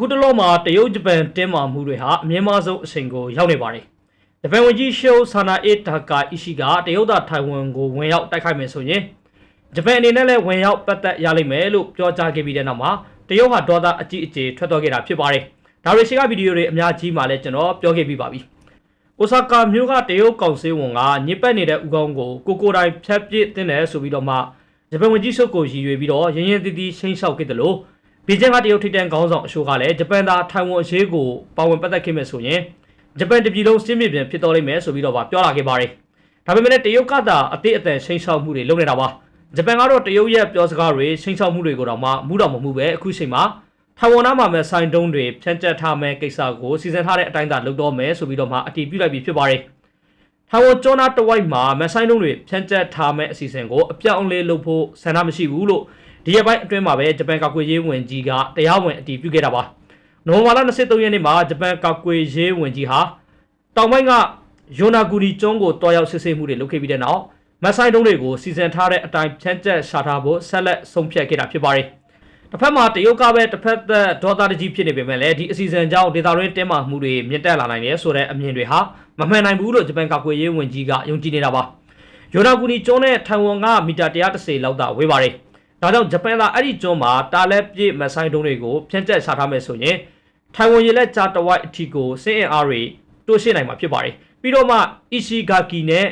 အခုတလောမှာတရုတ်ဂျပန်တင်းမာမှုတွေဟာအမြင့်မားဆုံးအချိန်ကိုရောက်နေပါတယ်ဂျပန်ဝန်ကြီးရှိုဆာနာအေတာကာအီရှိကတရုတ်သားထိုင်ဝမ်ကိုဝင်ရောက်တိုက်ခိုက်မယ်ဆိုရင်ဂျပန်အနေနဲ့လည်းဝင်ရောက်ပတ်သက်ရလိမ့်မယ်လို့ပြောကြားခဲ့ပြီးတဲ့နောက်မှာတရုတ်ဟာဒေါသအကြီးအကျယ်ထွက်သွားခဲ့တာဖြစ်ပါတယ်ဒါတွေရှိကဗီဒီယိုတွေအများကြီးမှလည်းကျွန်တော်ပြောခဲ့ပြီးပါပြီအိုဆာကာမြို့ကတရုတ်ကောင်စေးဝန်ကညစ်ပတ်နေတဲ့ဥကောင်းကိုကိုကိုတိုင်ဖြတ်ပစ်တင်တယ်ဆိုပြီးတော့မှဂျပန်ဝန်ကြီးချုပ်ကိုရည်ရွယ်ပြီးတော့ရင်းရင်းသီးသီးချိန်လျှောက်ခဲ့တယ်လို့ ဘီဂျင်ကတရုတ်ထိပ်တန်းခေါင်းဆောင်အရှိုးကလည်းဂျပန်သားထိုင်ဝမ်အရေးကိုပါဝင်ပတ်သက်ခဲ့မယ်ဆိုရင်ဂျပန်တပြည်လုံးစစ်မြေပြင်ဖြစ်တော်လိမ့်မယ်ဆိုပြီးတော့ပြောလာခဲ့ပါတယ်။ဒါပေမဲ့လည်းတရုတ်ကသာအသေးအတန်ချိန်ချောက်မှုတွေလုပ်နေတာပါ။ဂျပန်ကတော့တရုတ်ရဲ့ပြောစကားတွေချိန်ချောက်မှုတွေကိုတော့မှမူတော့မမှုပဲအခုချိန်မှာထိုင်ဝမ်နားမှာမဲ့ဆိုင်တုံးတွေဖြန့်ကျက်ထားမဲ့ကိစ္စကိုစီစဉ်ထားတဲ့အတိုင်းသာလုပ်တော့မယ်ဆိုပြီးတော့မှအတည်ပြုလိုက်ပြီးဖြစ်ပါတယ်။ထိုင်ဝမ်ကျောနာတဝိုက်မှာမဆိုင်တုံးတွေဖြန့်ကျက်ထားမဲ့အစီအစဉ်ကိုအပြောင်းအလဲလုပ်ဖို့ဆန္ဒမရှိဘူးလို့ ဒီရက်ပိုင်းအတွင်းမှာပဲဂျပန်ကာကွယ်ရေးဝန်ကြီးကတရားဝင်အတည်ပြုခဲ့တာပါနိုဝင်ဘာလ23ရက်နေ့မှာဂျပန်ကာကွယ်ရေးဝန်ကြီးဟာတောင်ပိုင်းကယိုနာဂူနီကျွန်းကိုတွားရောက်စစ်ဆေးမှုတွေလုပ်ခဲ့ပြီးတဲ့နောက်မက်ဆိုင်တုံးတွေကိုစီစဉ်ထားတဲ့အတိုင်းဖြန့်ကျက်ရှာထားဖို့ဆက်လက်ဆုံးဖြတ်ခဲ့တာဖြစ်ပါတယ်တစ်ဖက်မှာတရုတ်ကပဲတစ်ဖက်သက်ဒေါသတကြီးဖြစ်နေပေမဲ့လည်းဒီအစီအစဉ်ကြောင့်ဒေတာရင်းတင်းမာမှုတွေမြင့်တက်လာနိုင်တယ်ဆိုတဲ့အမြင်တွေဟာမမှန်နိုင်ဘူးလို့ဂျပန်ကာကွယ်ရေးဝန်ကြီးကယုံကြည်နေတာပါယိုနာဂူနီကျွန်းနဲ့ထိုင်ဝမ်ကမီတာ130လောက်သာဝေးပါတယ် ဒါကြောင့်ဂျပန်ကအဲ့ဒီကျွန်းမှာတာလက်ပြည့်မဆိုင်တုံးတွေကိုဖြန့်ကျက်ချထားမယ်ဆိုရင်ထိုင်ဝမ်ရေလက်ဂျာတဝိုက်အထီကိုစင်အင်အားတွေတိုးရှင်းနိုင်မှာဖြစ်ပါတယ်ပြီးတော့မှအီရှီဂါကီနဲ့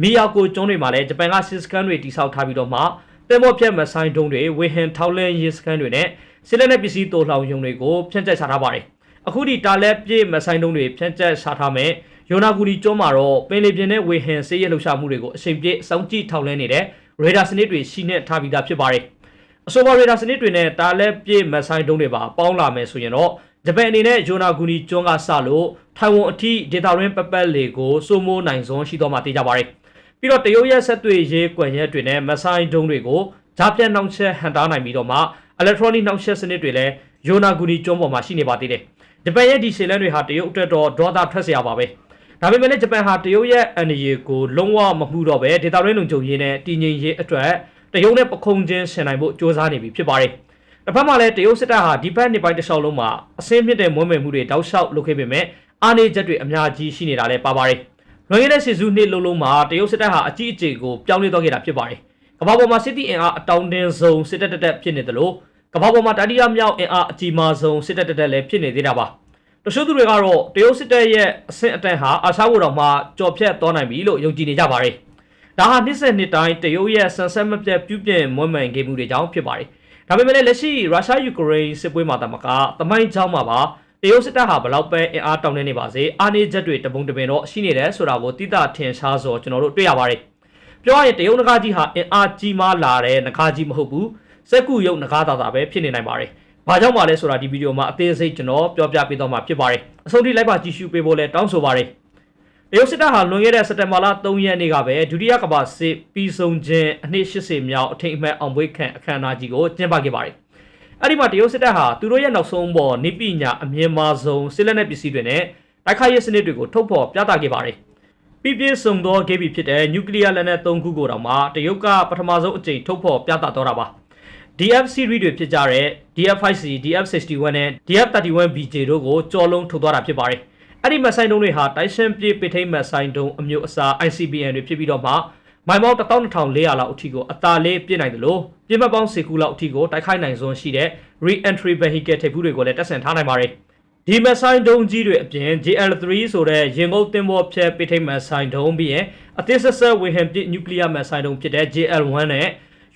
မီယာကိုကျွန်းတွေမှာလည်းဂျပန်ကစစ်စကန်တွေတိစောက်ထားပြီးတော့မှတဲမော့ဖြတ်မဆိုင်တုံးတွေဝေဟင်ထောက်လန်းရေးစကန်တွေနဲ့စစ်လက်နဲ့ပစ္စည်းတိုးလှောင်ယုံတွေကိုဖြန့်ကျက်ချထားပါတယ်အခုဒီတာလက်ပြည့်မဆိုင်တုံးတွေဖြန့်ကျက်ချထားမယ်ယိုနာဂူနီကျွန်းမှာတော့ပင်လယ်ပြင်နဲ့ဝေဟင်ဆေးရလှုပ်ရှားမှုတွေကိုအချိန်ပြည့်စောင့်ကြည့်ထောက်လန်းနေတဲ့ ရေဒါစနစ်တွေရှိနေထားပြီးသားဖြစ်ပါတယ်။အဆိုပါရေဒါစနစ်တွေနဲ့တာလက်ပြေမဆိုင်တုံးတွေပါပေါင်းလာမယ်ဆိုရင်တော့ဂျပန်အနေနဲ့ဂျိုနာဂူနီကျွန်းကစလို့ထိုင်ဝမ်အထိဒေတာရင်းပပတ်လေကိုစိုးမိုးနိုင်စွမ်းရှိတော့မှသိကြပါတယ်။ပြီးတော့တရုတ်ရဲ့ဆက်သွယ်ရေးကွန်ရက်တွေနဲ့မဆိုင်တုံးတွေကိုဂျာပန်နှောင့်ယှက်ဟန်တားနိုင်ပြီးတော့မှ electronic နှောင့်ယှက်စနစ်တွေလည်းဂျိုနာဂူနီကျွန်းပေါ်မှာရှိနေပါသေးတယ်။ဂျပန်ရဲ့ဒီရှေလန်းတွေဟာတရုတ်အတွက်တော့ဒေါသထွက်စရာပါပဲ။ ဒါပေမဲ့လည်းဂျပန်ဟာတရုတ်ရဲ့အန်ဒီယေကိုလုံးဝမမှုတော့ပဲဒေတာရင်းလုံခြုံရေးနဲ့တည်ငြိမ်ရေးအတွက်တရုတ်နဲ့ပခုံးချင်းဆင်နိုင်ဖို့စ조사နေပြီဖြစ်ပါတယ်။တစ်ဖက်မှာလည်းတရုတ်စစ်တပ်ဟာဒီဘက်နှစ်ပိုင်းတစ်လျှောက်လုံးမှာအစင်းမြင့်တဲ့မွမ်းမံမှုတွေတောက်လျှောက်လုပ်ခဲ့ပေမဲ့အာဏာချက်တွေအများကြီးရှိနေတာလည်းပါပါတယ်။လွန်ခဲ့တဲ့စီစုနှစ်လုံးလုံးမှာတရုတ်စစ်တပ်ဟာအကြီးအကျယ်ကိုပြောင်းလဲသွားခဲ့တာဖြစ်ပါတယ်။ကမ္ဘာပေါ်မှာစစ်တီအင်အားအတောင်တင်းဆုံးစစ်တပ်တက်တက်ဖြစ်နေတယ်လို့ကမ္ဘာပေါ်မှာတတိယမြောက်အင်အားအကြီးမားဆုံးစစ်တပ်တက်တက်လည်းဖြစ်နေသေးတာပါ။ တချို့သူတွေကတော့တရုတ်စစ်တပ်ရဲ့အဆင့်အတန်းဟာအာရှဘုတော်မှာကြော်ဖြတ်သွားနိုင်ပြီလို့ယုံကြည်နေကြပါတယ်။ဒါဟာနှစ်ဆက်နှစ်တိုင်းတရုတ်ရဲ့ဆန်ဆက်မပြတ်ပြုပြင်မွမ်းမံခဲ့မှုတွေကြောင့်ဖြစ်ပါတယ်။ဒါပေမဲ့လည်းလက်ရှိရုရှားယူကရိန်းစစ်ပွဲမှာတမကတမိုင်းကြောင်းမှာပါတရုတ်စစ်တပ်ဟာဘလောက်ပဲအင်အားတောင်းနေနေပါစေအာနေချက်တွေတပုံတပင်တော့ရှိနေတယ်ဆိုတာကိုတိတထင်ရှားစွာကျွန်တော်တို့တွေ့ရပါတယ်။ပြောရရင်တရုတ်နဂါကြီးဟာအင်အားကြီးမားလာတဲ့နဂါကြီးမဟုတ်ဘူး။စက်ကူရုပ်နဂါသာသာပဲဖြစ်နေနိုင်ပါတယ်။ ဘာကြောင့်ပါလဲဆိုတာဒီဗီဒီယိုမှာအသေးစိတ်ကျွန်တော်ပြောပြပေးတော့မှာဖြစ်ပါတယ်။အဆုံးထိလိုက်ပါကြည့်ရှုပေးဖို့လည်းတောင်းဆိုပါတယ်။တရုတ်စစ်တပ်ဟာလွန်ခဲ့တဲ့စက်တင်ဘာလ3ရက်နေ့ကပဲဒုတိယကမ္ဘာစစ်ပြီးဆုံးခြင်းအနှစ်80မြောက်အထိမ်းအမှတ်အောင်ပွဲခံအခမ်းအနားကြီးကိုကျင်းပခဲ့ပါတယ်။အဲ့ဒီမှာတရုတ်စစ်တပ်ဟာသူတို့ရဲ့နောက်ဆုံးပေါ်နိပညာအမြင့်မားဆုံးစစ်လက်နက်ပစ္စည်းတွေနဲ့တိုက်ခိုက်ရေးစနစ်တွေကိုထုတ်ဖော်ပြသခဲ့ပါတယ်။ပြပြဆုံသောဂေဘီဖြစ်တဲ့နျူကလ িয়ার လက်နက်၃ခုကိုတောင်မှတရုတ်ကပထမဆုံးအကြိမ်ထုတ်ဖော်ပြသတော့တာပါ။ DF series တွေဖြစ်ကြတဲ့ DF5C, DF61 နဲ့ DF31BJ တို့ကိုကြော်လုံးထုတ်သွားတာဖြစ်ပါတယ်။အဲ့ဒီမက်ဆိုင်တုံးတွေဟာတိုက်ရှင်ပြေပိထိန်မက်ဆိုင်တုံးအမျိုးအစား ICBM တွေဖြစ်ပြီးတော့မှမိုင်ပေါင်း12400လောက်အထိကိုအသာလေးပြည့်နိုင်တယ်လို့ပြင်းမပေါင်း10ခုလောက်အထိကိုတိုက်ခိုက်နိုင်စွမ်းရှိတဲ့ re-entry vehicle ထိပ်ဖူးတွေကိုလည်းတက်ဆင်ထားနိုင်ပါတယ်။ဒီမက်ဆိုင်တုံးကြီးတွေအပြင် JL3 ဆိုတဲ့ရင်ငုတ်တင်ပေါ်ဖြဲပိထိန်မက်ဆိုင်တုံးပြီးရင်အသစ်ဆက်ဆက်ဝေဟန်ပစ်နျူကလ িয়ার မက်ဆိုင်တုံးဖြစ်တဲ့ JL1 နဲ့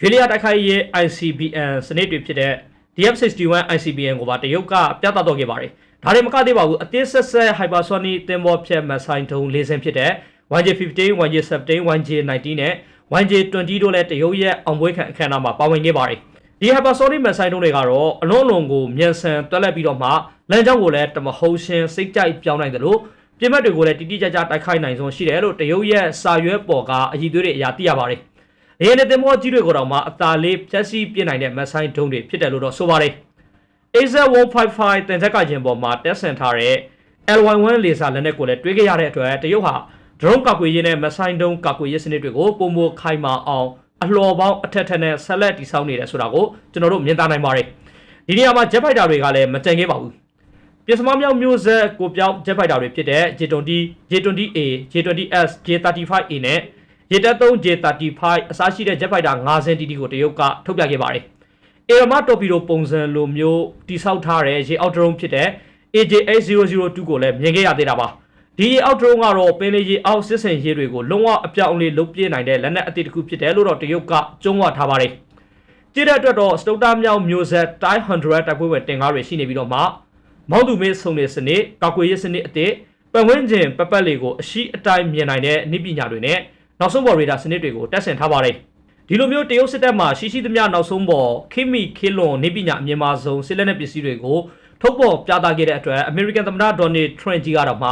ရွေးလျာတိုက်ခိုက်ရေး ICBM စနစ်တွေဖြစ်တဲ့ DF61 ICBM ကိုပါတရုတ်ကပြသတော့ခဲ့ပါတယ်။ဒါတွေမကသေးပါဘူးအသစ်ဆက်ဆက် hypersonic တင်ပေါ်ဖြဲမက်ဆိုင်တုံးလေးစင်းဖြစ်တဲ့ 1J15, 1J17, 1J19 နဲ့ 1J20 တို့လည်းတရုတ်ရဲ့အောင်ပွဲခံအခမ်းအနားမှာပါဝင်ခဲ့ပါတယ်။ဒီ hypersonic missile တွေကတော့အလုံးလုံးကိုမြန်ဆန်တွက်လက်ပြီးတော့မှလမ်းကြောင်းကိုလည်းတမဟုတ်ရှင်းစိတ်ကြိုက်ပြောင်းနိုင်တယ်လို့ပြစ်မှတ်တွေကိုလည်းတိတိကျကျတိုက်ခိုက်နိုင်ဆုံးရှိတယ်လို့တရုတ်ရဲ့စာရွက်ပေါ်ကအည်သွေးတွေအရာသိရပါတယ်။ ဒီနေ့တင်မောကြီးတွေကိုတော့မှအသာလေးဖြက်စီးပြစ်နိုင်တဲ့ missile ဒုံးတွေဖြစ်တယ်လို့တော့ဆိုပါတယ်။ AZ155 တင်ချက်ကခြင်းပေါ်မှာတက်ဆင်ထားတဲ့ LY1 လေဆာလက်နက်ကိုလည်းတွေးခဲ့ရတဲ့အတွက်တရုတ်ဟာ drone ကာကွယ်ရေးနဲ့မဆိုင်တုံးကာကွယ်ရေးစနစ်တွေကိုပုံမခိုင်မာအောင်အလှော်ပေါင်းအထက်ထက်နဲ့ဆက်လက်တည်ဆောက်နေတယ်ဆိုတာကိုကျွန်တော်တို့မြင်သာနိုင်ပါတယ်ဒီနေရာမှာ jet fighter တွေကလည်းမကြံခဲ့ပါဘူးပြင်စမမြောက်မျိုးဆက်ကိုပြောင်းဂျက်ဖိုက်တာတွေဖြစ်တဲ့ J20 J20A J20S J35A နဲ့ J3 J35 အစားရှိတဲ့ဂျက်ဖိုက်တာ9စင်းတီတီကိုတရုတ်ကထုတ်ပြခဲ့ပါတယ်။အေရမတော်ပီတိုပုံစံလိုမျိုးတိဆောက်ထားတဲ့ရေအောက်ဒရုန်းဖြစ်တဲ့ AJ8002 ကိုလည်းမြင်ခဲ့ရသေးတာပါ။ဒီရေအောက်ဒရုန်းကတော့ပင်လေရေအောက်စစ်စင်ရေတွေကိုလုံးဝအပြောင်းအလဲလုပ်ပြနိုင်တဲ့လက်နက်အသစ်တစ်ခုဖြစ်တယ်လို့တော့တရုတ်ကကျုံးဝထားပါတယ်။ကြည့်တဲ့အတွက်တော့စတုတ္တမြောက်မျိုးဆက်တိုင်း100တိုက်ပွဲဝင်တင်ကားတွေရှိနေပြီးတော့မှမောက်သူမေးဆုံနေစနစ်ကောက်ကွေရေးစနစ်အသစ်ပတ်ဝန်းကျင်ပပတ်လေးကိုအရှိအတိုင်းမြင်နိုင်တဲ့နိပညာတွေနဲ့ နောက်ဆုံးပေါ်ရေဒါစနစ်တွေကိုတက်ဆင်ထားပါတယ်ဒီလိုမျိုးတရုတ်စစ်တပ်မှရှိရှိသမျှနောက်ဆုံးပေါ်ခိမိခိလွန်နိပညာအမြင့်မားဆုံးစစ်လက်နက်ပစ္စည်းတွေကိုထုတ်ပေါ်ပြသခဲ့တဲ့အတွက်အမေရိကန်သမ္မတဒေါ်နယ်ထရန့်ကြီးကတော့မှ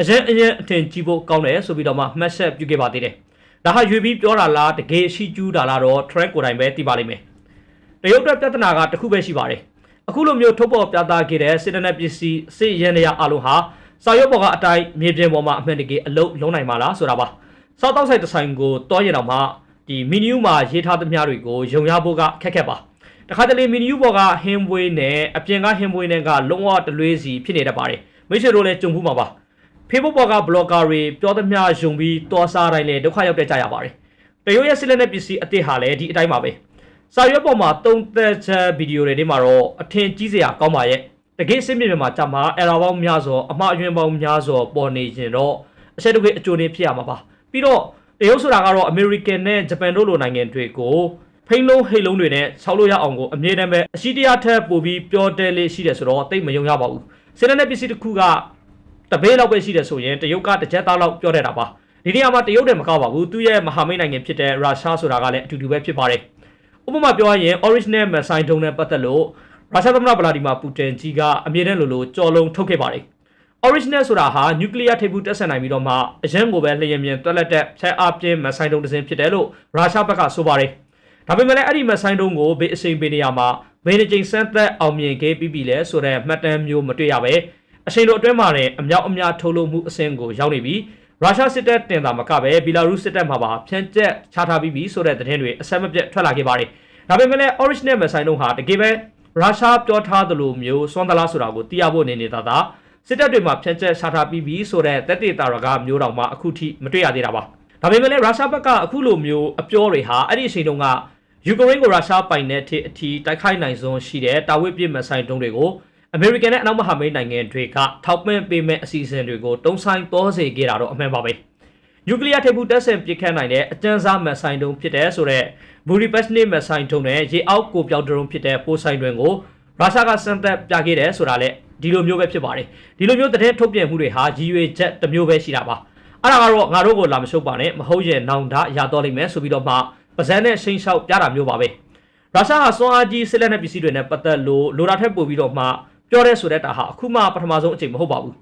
အရင်အရင်အထင်ကြီးဖို့ကောင်းတယ်ဆိုပြီးတော့မှမှတ်ချက်ပြုခဲ့ပါသေးတယ်ဒါဟာရွေပြီးပြောတာလားတကယ်ရှိကျူးတာလားတော့ထရက်ကိုယ်တိုင်ပဲသိပါလိမ့်မယ်တရုတ်တပ်ပြဿနာကတစ်ခုပဲရှိပါတယ်အခုလိုမျိုးထုတ်ပေါ်ပြသခဲ့တဲ့စစ်တပ်နဲ့ပစ္စည်းစစ်ရန်ရအလုံးဟာစာရွက်ပေါ်ကအတိုင်းမြေပြင်ပေါ်မှာအမှန်တကယ်အလုံးလုံးနိုင်မှာလားဆိုတာပါ စားတောက်ဆိုင်တစ်ဆိုင်ကိုတွားရတော့မှဒီမီနူးမှာရေးထားသမျှတွေကိုယုံရဖို့ကခက်ခက်ပါတခါတလေမီနူးပေါ်ကဟင်းဘွေးနဲ့အပြင်ကဟင်းဘွေးနဲ့ကလုံးဝတလွေးစီဖြစ်နေတတ်ပါတယ်မိတ်ဆွေတို့လည်းကြုံဘူးမှာပါ Facebook ပေါ်က blogger တွေပြောသမျှယုံပြီးတောစားတိုင်းလည်းဒုက္ခရောက်တတ်ကြရပါတယ်တရုတ်ရဲ့စစ်လက်နက်ပစ္စည်းအသစ်ဟာလည်းဒီအတိုင်းပါပဲစာရွက်ပေါ်မှာတုံးသက်ချက်ဗီဒီယိုတွေထဲမှာတော့အထင်ကြီးစရာကောင်းပါရဲ့တကယ်စစ်မြေပြင်မှာကြာမှာ error ပေါင်းများစွာအမှားအယွင်းပေါင်းများစွာပေါ်နေရင်တော့အချက်တကွေအကျိုးနေဖြစ်ရမှာပါ ပြီးတော့တရုတ်ဆိုတာကတော့ American နဲ့ Japan တို့လိုနိုင်ငံတွေကိုဖိန်းလုံးဟိတ်လုံးတွေနဲ့ဆောက်လို့ရအောင်ကိုအမြဲတမ်းပဲအရှိတရားထက်ပိုပြီးပြောတဲလေးရှိတယ်ဆိုတော့တိတ်မယုံရပါဘူးစစ်လက်နက်ပစ္စည်းတစ်ခုကတပေးလောက်ပဲရှိတယ်ဆိုရင်တရုတ်ကတစ်ချက်သားလောက်ပြောတတ်တာပါဒီနေရာမှာတရုတ်တယ်မကောက်ပါဘူးသူ့ရဲ့မဟာမိတ်နိုင်ငံဖြစ်တဲ့ရုရှားဆိုတာကလည်းအတူတူပဲဖြစ်ပါတယ်ဥပမာပြောရရင် original missile ဒုံနဲ့ပတ်သက်လို့ရုရှားသမ္မတဗလာဒီမာပူတင်ကြီးကအမြဲတမ်းလိုလိုကြော်လုံးထုတ်ခဲ့ပါတယ် original ဆိုတာဟာ nuclear ထိပ်ဖူးတက်ဆက်နိုင်ပြီးတော့မှအရင်ကိုပဲလျင်မြန်တွက်လက်တဲ့ဖြဲအားပြင်းမဆိုင်တုံးတစ်စင်းဖြစ်တယ်လို့ရုရှားဘက်ကဆိုပါတယ်ဒါပေမဲ့လည်းအဲ့ဒီမဆိုင်တုံးကိုဘေးအစိမ်ပေးနေရမှာဘယ်နှကြိမ်စမ်းသက်အောင်မြင်ခဲ့ပြီးပြီလဲဆိုတဲ့မှတ်တမ်းမျိုးမတွေ့ရပဲအချိန်တို့အတွင်းမှာလည်းအမြောက်အများထုတ်လုပ်မှုအဆင့်ကိုရောက်နေပြီးရုရှားစစ်တပ်တင်တာမကပဲဘီလာရုစ်စစ်တပ်မှာပါဖြန့်ကျက်ချထားပြီးပြီဆိုတဲ့သတင်းတွေအဆက်မပြတ်ထွက်လာခဲ့ပါတယ်ဒါပေမဲ့လည်း original မဆိုင်တုံးဟာတကယ်ပဲရုရှားပြောထားသလိုမျိုးစွမ်းသလားဆိုတာကိုသိရဖို့နေနေတာသာ စစ်တပ်တွေမှာဖြန့်ကျက်ရှာထားပြီးပြီဆိုတဲ့တက်တေတာရကမျိုးတောင်မှအခုထိမတွေ့ရသေးတာပါဒါပေမဲ့လည်းရုရှားဘက်ကအခုလိုမျိုးအပြောတွေဟာအဲ့ဒီအချိန်တုန်းကယူကရိန်းကိုရုရှားပိုင်တဲ့အထိအထိတိုက်ခိုက်နိုင်ဆုံးရှိတဲ့တာဝစ်ပြစ်မဆိုင်တုံးတွေကိုအမေရိကန်နဲ့အနောက်မဟာမိတ်နိုင်ငံတွေကထောက်ပံ့ပေးမဲ့အစီအစဉ်တွေကိုတုံးဆိုင်သောစေခဲ့တာတော့အမှန်ပါပဲနျူကလ িয়ার ထိပ်ဖူးတပ်ဆင်ပစ်ခတ်နိုင်တဲ့အကြမ်းစားမဆိုင်တုံးဖြစ်တဲ့ဆိုတော့ဘူရီပက်စ်နေမဆိုင်တုံးနဲ့ရေအောက်ကိုပြောက်ဒရုန်းဖြစ်တဲ့ပိုဆိုင်တွင်ကိုရုရှားကစံသက်ပြခဲ့တယ်ဆိုတာလည်း ဒီလိုမျိုးပဲဖြစ်ပါတယ်ဒီလိုမျိုးတဲ့ထုတ်ပြန်မှုတွေဟာရည်ရွယ်ချက်တစ်မျိုးပဲရှိတာပါအဲ့ဒါကတော့ငါတို့ကိုလာမရှုပ်ပါနဲ့မဟုတ်ရင်နောင်တရတော့လိမ့်မယ်ဆိုပြီးတော့မှပါဇန်နဲ့ရှင်းလျှောက်ပြတာမျိုးပါပဲရုရှားဟာစွမ်းအားကြီးစစ်လက်နက်ပစ္စည်းတွေနဲ့ပတ်သက်လို့လိုတာထက်ပိုပြီးတော့မှပြောတဲ့ဆိုတဲ့တာဟာအခုမှပထမဆုံးအချိန်မဟုတ်ပါဘူး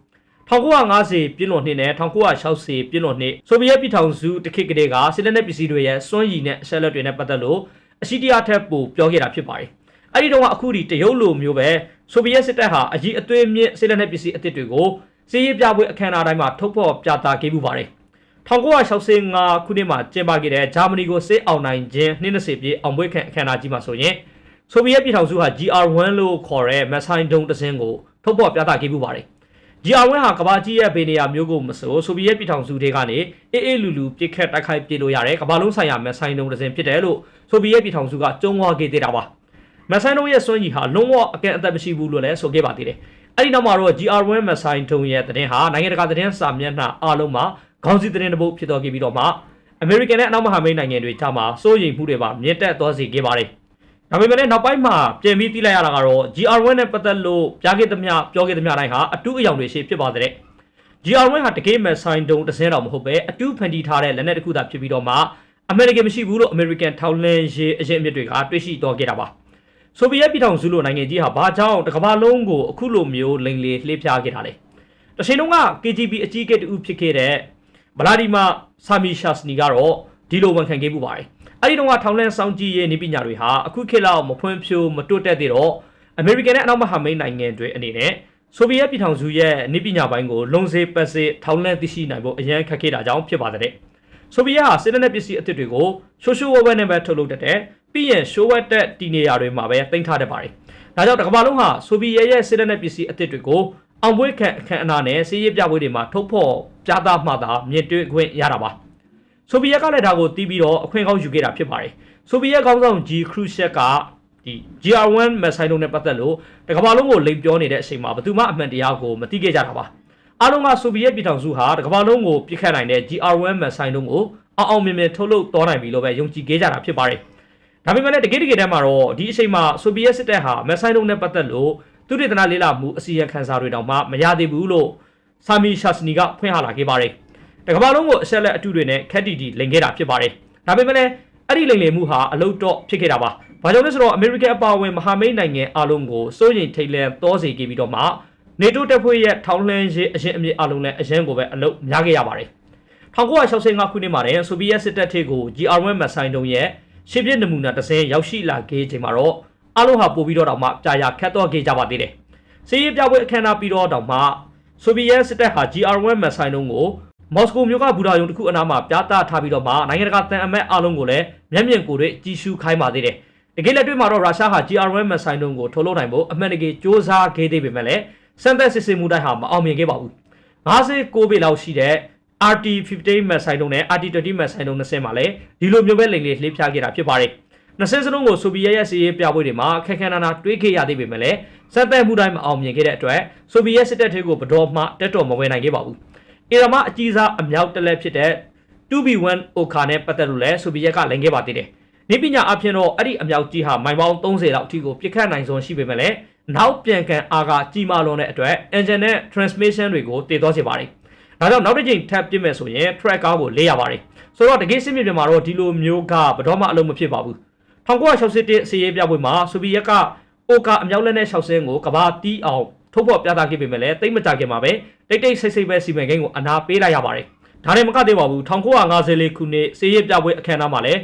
1950ပြည့်လွန်နှစ်နဲ့1960ပြည့်လွန်နှစ်ဆိုဗီယက်ပြည်ထောင်စုတခေတ်ကလေးကစစ်လက်နက်ပစ္စည်းတွေရဲ့စွမ်းရည်နဲ့အဆက်လက်တွေနဲ့ပတ်သက်လို့အရှိတရားထက်ပိုပြောခဲ့တာဖြစ်ပါတယ် အဲ့ဒီတော့ကအခုဒီတရုတ်လိုမျိုးပဲဆိုဗီယက်စစ်တပ်ဟာအကြီးအသွေးမြင့်စစ်လက်နက်ပစ္စည်းအသစ်တွေကိုစီးရေးပြပွဲအခမ်းအနားတိုင်းမှာထုတ်ဖော်ပြသခဲ့မှုပါတယ်1965ခုနှစ်မှာကျင်းပခဲ့တဲ့ဂျာမနီကိုစစ်အောင်နိုင်ခြင်း20ပြည့်အောင်ပွဲခံအခမ်းအနားကြီးမှာဆိုရင်ဆိုဗီယက်ပြည်ထောင်စုဟာ GR1 လို့ခေါ်တဲ့မဆိုင်ဒုံတစ်စင်းကိုထုတ်ဖော်ပြသခဲ့မှုပါတယ် GR1 ဟာကဘာကြီးရဲ့ဘေးနေရာမျိုးကိုမဆိုဆိုဗီယက်ပြည်ထောင်စုတွေကနေအေးအေးလူလူပြစ်ခတ်တိုက်ခိုက်ပြလို့ရတဲ့ကဘာလုံးဆိုင်ရာမဆိုင်ဒုံတစ်စင်းဖြစ်တယ်လို့ဆိုဗီယက်ပြည်ထောင်စုကကျုံးဝါခဲ့သေးတာပါ မဆိုင်ဒုံရဲ့စွမ်းရည်ဟာလုံးဝအကန့်အသတ်မရှိဘူးလို့လည်းဆိုခဲ့ပါသေးတယ်အဲ့ဒီနောက်မှာတော့ GR1 မဆိုင်ဒုံရဲ့သတင်းဟာနိုင်ငံတကာသတင်းစာမျက်နှာအားလုံးမှာခေါင်းစည်းသတင်းတစ်ပုဒ်ဖြစ်တော်ခဲ့ပြီးတော့မှအမေရိကန်နဲ့အနောက်မဟာမိတ်နိုင်ငံတွေကြားမှာစိုးရိမ်မှုတွေပါမြင့်တက်သွားစေခဲ့ပါတယ်။ဒါပေမဲ့လည်းနောက်ပိုင်းမှာပြင်ပြီးသိလိုက်ရတာကတော့ GR1 နဲ့ပတ်သက်လို့ပြခဲ့သမျှပြောခဲ့သမျှတိုင်းဟာအတူအယောင်တွေရှိဖြစ်ပါတဲ့။ GR1 ဟာတကယ်မဲ့ဆိုင်တုံတစ်စင်းတော်မဟုတ်ပဲအတူဖန်တီးထားတဲ့လက်နက်တစ်ခုသာဖြစ်ပြီးတော့မှအမေရိကန်မရှိဘူးလို့အမေရိကန်ထောက်လန်းရေးအရင်အမြစ်တွေကတွေ့ရှိတော့ခဲ့တာပါ။ ဆိုဗီယက်ပြည်ထောင်စုလိုနိုင်ငံကြီးဟာဘာကြောင့်တစ်ကမ္ဘာလုံးကိုအခုလိုမျိုးလိမ်လည်လှေးဖျားခဲ့တာလဲ။တချိန်လုံးက KGB အကြီးအကဲတူဖြစ်ခဲ့တဲ့ဗလာဒီမာဆာမီရှာစနီကတော့ဒီလိုဝန်ခံခဲ့မှုပါတယ်အဲ့ဒီတော့ကထောင်လန့်စောင်းကြည့်ရဲ့နေပညာတွေဟာအခုခေတ်လောက်မဖွံ့ဖြိုးမတိုးတက်သေးတော့အမေရိကန်နဲ့အနောက်မဟာမိတ်နိုင်ငံတွေအနေနဲ့ဆိုဗီယက်ပြည်ထောင်စုရဲ့နေပညာပိုင်းကိုလုံစေပတ်စေထောင်လန့်သိရှိနိုင်ဖို့အရန်ခက်ခဲတာကြောင့်ဖြစ်ပါတဲ့ဆိုဗီယက်ဟာစစ်လက်ပစ္စည်းအသစ်တွေကိုရှိုးရှိုးဝဲဝဲနဲ့ပဲထုတ်လုပ်တတ်တယ် ပြီးရင်ရှိုးဝက်တက်တီနေရာတွေမှာပဲတင်ထားတတ်ပါတယ်ဒါကြောင့်တစ်ကမ္ဘာလုံးဟာဆိုဗီယက်ရဲ့စစ်လက်နက်ပစ္စည်းအသစ်တွေကိုအောင်ပွဲခံအခမ်းအနားနဲ့စီးရဲပြပွဲတွေမှာထုတ်ဖော်ပြသမှသာမြင်တွေ့ခွင့်ရတာပါဆိုဗီယက်ကလည်းဒါကိုတီးပြီးတော့အခွင့်ကောင်းယူခဲ့တာဖြစ်ပါတယ်ဆိုဗီယက်ခေါင်းဆောင်ဂျီခရုရှက်ကဒီ GR1 မက်ဆိုင်တို့နဲ့ပတ်သက်လို့တကမ္ဘာလုံးကိုလိမ်ပြောနေတဲ့အချိန်မှာဘယ်သူမှအမှန်တရားကိုမသိခဲ့ကြတာပါအားလုံးကဆိုဗီယက်ပြည်ထောင်စုဟာတကမ္ဘာလုံးကိုပြစ်ခတ်နိုင်တဲ့ GR1 မက်ဆိုင်တို့ကိုအောင်အောင်မြင်မြင်ထုတ်လုပ်တော်နိုင်ပြီလို့ပဲယုံကြည်ခဲ့ကြတာဖြစ်ပါတယ် ဒါပေမဲ့လည်းတကယ်တကယ်တမ်းမှာတော့ဒီအချိန်မှာဆိုဗီယက်စစ်တပ်ဟာမက်ဆိုင်တို့နဲ့ပတ်သက်လို့သူတေသနာလေးလာမှုအစီရင်ခံစာတွေတောင်မှမရသေးဘူးလို့ဆာမီရှာစနီကဖွင့်ဟလာခဲ့ပါတယ်တကမ္ဘာလုံးကိုအဆက်လက်အတူတွေနဲ့ခက်တီတီလိန်ခဲ့တာဖြစ်ပါတယ်ဒါပေမဲ့လည်းအဲ့ဒီလိမ်လည်မှုဟာအလုတ်တော့ဖြစ်ခဲ့တာပါ။ဘာကြောင့်လဲဆိုတော့အမေရိကန်အပါအဝင်မဟာမိတ်နိုင်ငံအလုံးကိုစိုးရိမ်ထိတ်လန့်သောစေခဲ့ပြီးတော့မှနေတိုးတပ်ဖွဲ့ရဲ့ထောင်းလှမ်းရေးအရင်အမြင့်အလုံးနဲ့အရင်ကိုပဲအလုတ်များခဲ့ရပါတယ်။1965ခုနှစ်မှာတဲ့ဆိုဗီယက်စစ်တပ်ထေကို GR1 မဆိုင်တုံးရဲ့ ရှေ့ပြနမူနာတစ်စင်းရောက်ရှိလာခဲ့ချိန်မှာတော့အလုံးဟာပို့ပြီးတော့တောင်မှကြာရခတ်တော့ခဲ့ကြပါသေးတယ်။စီးရီးပြပွဲအခမ်းအနားပြီးတော့တောင်မှဆိုဗီယက်စစ်တပ်ဟာ GR1 မဆိုင်တုံးကိုမော်စကိုမြို့ကဘူတာယုံတစ်ခုအနားမှာပြသထားပြီးတော့မှနိုင်ငံတကာတန်အမတ်အလုံးကိုလည်းမျက်မြင်ကိုယ်တွေ့ကြီးစုခိုင်းပါသေးတယ်။တကယ်လက်တွေ့မှာတော့ရုရှားဟာ GR1 မဆိုင်တုံးကိုထုတ်လုပ်နိုင်ဖို့အမှန်တကယ်စ조사ခဲ့သေးပေမဲ့လည်းစံသက်စစ်စစ်မှုတိုင်းဟာမအောင်မြင်ခဲ့ပါဘူး။59ပေလောက်ရှိတဲ့ RT15 မဆိုင်တုံးနဲ့ RT20 မဆိုင်တုံးနှစ်စင်းမှာလည်းဒီလိုမျိုးပဲလိမ်လေးလှေးဖျားခဲ့တာဖြစ်ပါတယ်။နှစ်စင်းစလုံးကိုဆိုဗီယက်ရဲ့စီးရေးပြပွဲတွေမှာခက်ခဲနာနာတွေးခဲ့ရသေးပေမဲ့လည်းစံသက်မှုတိုင်းမအောင်မြင်ခဲ့တဲ့အတွက်ဆိုဗီယက်စစ်တပ်တွေကိုဘတော်မှတက်တော်မဝင်နိုင်ခဲ့ပါဘူး။အီရမအကြီးစားအမြောက်တလဲဖြစ်တဲ့ 2B1 Oka နဲ့ပတ်သက်လို့လည်းဆိုဗီယက်ကလိမ်ခဲ့ပါသေးတယ်။နေပညာအဖြစ်တော့အဲ့ဒီအမြောက်ကြီးဟာမိုင်ပေါင်း30လောက်အထိကိုပြစ်ခတ်နိုင်ဆုံးရှိပေမဲ့လည်းနောက်ပြန်ကန်အားကကြီးမားလွန်တဲ့အတွက် engine နဲ့ transmission တွေကိုတည်သွားစေပါတယ်။ ဒါကြောင့်နောက်တစ်ချိန်ထပ်ပြစ်မယ်ဆိုရင် track ကားကိုလေးရပါတယ်။ဆိုတော့တကယ်စစ်မြေပြင်မှာတော့ဒီလိုမျိုးကဘတော်မှအလုံးမဖြစ်ပါဘူး။1961စီးရေးပြပွဲမှာဆိုဗီယက်ကအိုကာအမြောက်လက်နဲ့ရှောက်စင်းကိုကဘာတီးအောင်ထုတ်ဖော်ပြသခဲ့ပေမဲ့လည်းတိတ်မကြခင်မှာပဲတိတ်တိတ်ဆိတ်ဆိတ်ပဲစီမံကိန်းကိုအနာပေးလိုက်ရပါတယ်။ဒါနဲ့မကသေးပါဘူး1954ခုနှစ်စီးရဲပြပွဲအခမ်းအနားမှာလည်း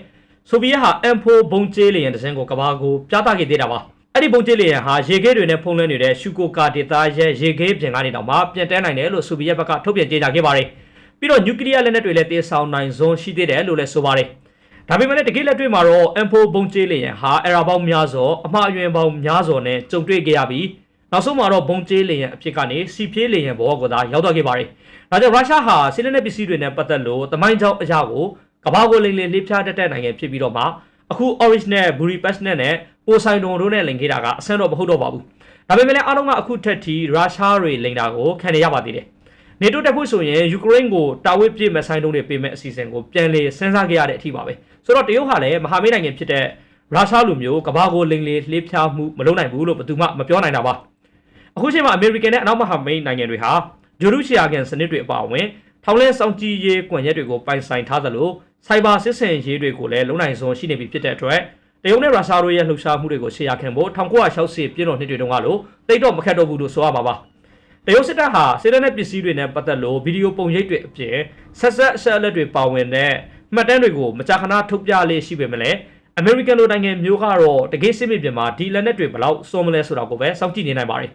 ဆိုဗီယက်ဟာ M4 ဘုံကျဲလေယာဉ်တစ်စင်းကိုကဘာကိုပြသခဲ့သေးတာပါ။ အဲ့ဒီဘုံကျဲလေယာဉ်ဟာရေခဲတွေနဲ့ဖုံးလွှမ်းနေတဲ့ရှူကိုကာဒေတာရဲ့ရေခဲပြင်ကနေတောင်မှပြန်တန်းနိုင်တယ်လို့ဆိုဗီယက်ဘက်ကထုတ်ပြန်ကြေညာခဲ့ပါတယ်။ပြီးတော့နျူကလ িয়ার လက်နက်တွေလည်းတေးဆောင်နိုင်စွမ်းရှိသေးတယ်လို့လည်းဆိုပါတယ်။ဒါပေမဲ့လည်းတကယ်လက်တွေ့မှာတော့ M4 ဘုံကျဲလေယာဉ်ဟာအရာပေါင်းများစွာအမှားအယွင်းပေါင်းများစွာနဲ့ကြုံတွေ့ခဲ့ရပြီးနောက်ဆုံးမှာတော့ဘုံကျဲလေယာဉ်အဖြစ်ကနေစီပြေးလေယာဉ်ဘောကသာရောက်တော့ခဲ့ပါတယ်။ဒါကြောင့်ရုရှားဟာစစ်လက်နက်ပစ္စည်းတွေနဲ့ပတ်သက်လို့တမိုင်းကြောင်အရာကိုကမ္ဘာကိုလိမ်လည်လေးဖြားတက်တဲ့နိုင်ငံဖြစ်ပြီးတော့မှအခု Orange နဲ့ Budapest နဲ့နဲ့ ပိုဆိုင်ဒွန်တို့နဲ့လိမ်ခဲ့တာကအဆန်းတော့မဟုတ်တော့ပါဘူး။ဒါပေမဲ့လည်းအားလုံးကအခုထက်ထိရုရှားတွေလိမ်တာကိုခံရရပါသေးတယ်။နေတိုတက်ဖို့ဆိုရင်ယူကရိန်းကိုတာဝစ်ပြစ်မဲ့ဆိုင်တုံးတွေပေးမဲ့အစီအစဉ်ကိုပြန်လေစဉ်းစားခဲ့ရတဲ့အထိပါပဲ။ဆိုတော့တရုတ်ဟာလည်းမဟာမိတ်နိုင်ငံဖြစ်တဲ့ရုရှားလူမျိုးကမ္ဘာကိုလိမ်လေလှေးဖြားမှုမလုပ်နိုင်ဘူးလို့ဘယ်သူမှမပြောနိုင်တာပါ။အခုချိန်မှာအမေရိကန်နဲ့အနောက်မဟာမိတ်နိုင်ငံတွေဟာဂျိုရုရှီယာကန်စနစ်တွေအပါအဝင်ထောင်လဲစောင့်ကြည့်ရေးကွန်ရက်တွေကိုပိုင်ဆိုင်ထားသလိုစိုက်ဘာစစ်စင်ရေးတွေကိုလည်းလုံနိုင်စွန်ရှိနေပြီဖြစ်တဲ့အတွက် တရုတ်နဲ့ရုရှားတို့ရဲ့လှုပ်ရှားမှုတွေကိုရှေ့ရခံဖို့1960ပြည့်တော်နှစ်တွေတုန်းကလို့တိတ်တော့မခက်တော့ဘူးလို့ဆိုရမှာပါတရုတ်စစ်တပ်ဟာစစ်တပ်နဲ့ပစ္စည်းတွေနဲ့ပတ်သက်လို့ဗီဒီယိုပုံရိပ်တွေအပြင်ဆက်ဆက်အဆက်အလက်တွေပါဝင်တဲ့မှတ်တမ်းတွေကိုမကြာခဏထုတ်ပြလေးရှိပေမဲ့လည်းအမေရိကန်လိုနိုင်ငံမျိုးကတော့တကယ်စစ်မြေပြင်မှာဒီလက်နက်တွေဘလောက်စုံမလဲဆိုတာကိုပဲစောင့်ကြည့်နေနိုင်ပါတယ်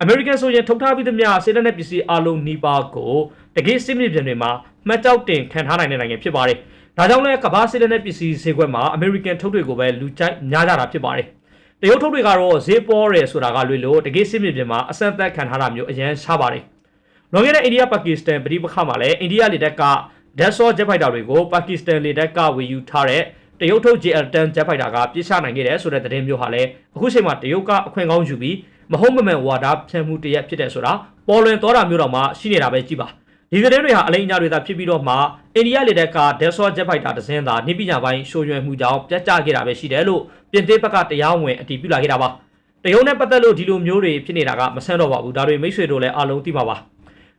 အမေရိကန်ဆိုရင်ထုတ်ထားပြီးသမျှစစ်လက်နက်ပစ္စည်းအလုံးနီးပါးကိုတကယ်စစ်မြေပြင်တွေမှာမှတ်ကြောက်တင်ခံထားနိုင်တဲ့နိုင်ငံဖြစ်ပါတယ်။ ဒါကြောင့်လည်းကမ္ဘာစစ်လက်နက်ပစ္စည်းဈေးကွက်မှာအမေရိကန်ထုတ်တွေကိုပဲလူကြိုက်များကြတာဖြစ်ပါတယ်။တရုတ်ထုတ်တွေကတော့ဈေးပေါ်တယ်ဆိုတာကလွေလို့တကယ်စစ်မြေပြင်မှာအဆန်သက်ခံထားတာမျိုးအရန်ရှားပါတယ်။လွန်ခဲ့တဲ့အိန္ဒိယပါကစ္စတန်ပြည်ပခါမှာလည်းအိန္ဒိယလေတပ်ကဒက်ဆော့ဂျက်ဖိုက်တာတွေကိုပါကစ္စတန်လေတပ်ကဝေယူထားတဲ့တရုတ်ထုတ် JL-10 ဂျက်ဖိုက်တာကပြစ်ချနိုင်ခဲ့တယ်ဆိုတဲ့သတင်းမျိုးဟာလည်းအခုချိန်မှာတရုတ်ကအခွင့်ကောင်းယူပြီးမဟုတ်မမှန်ဝါဒဖြန့်မှုတရက်ဖြစ်တဲ့ဆိုတာပေါ်လွင်တော်တာမျိုးတော့မှရှိနေတာပဲကြည့်ပါ ဒီသတင်းတွေဟာအလိမ်အညာတွေသာဖြစ်ပြီးတော့မှအိန္ဒိယလေတပ်ကဒက်ဆော့ဂျက်ဖိုက်တာတစ်စင်းသာနေပညာပိုင်းရှိုးရွယ်မှုကြောင့်ပြတ်ကျခဲ့တာပဲရှိတယ်လို့ပြင်သစ်ဘက်ကတရားဝင်အတည်ပြုလာခဲ့တာပါတရုတ်နဲ့ပတ်သက်လို့ဒီလိုမျိုးတွေဖြစ်နေတာကမဆန်းတော့ပါဘူးဒါတွေမိတ်ဆွေတို့လည်းအလုံးသိပါပါ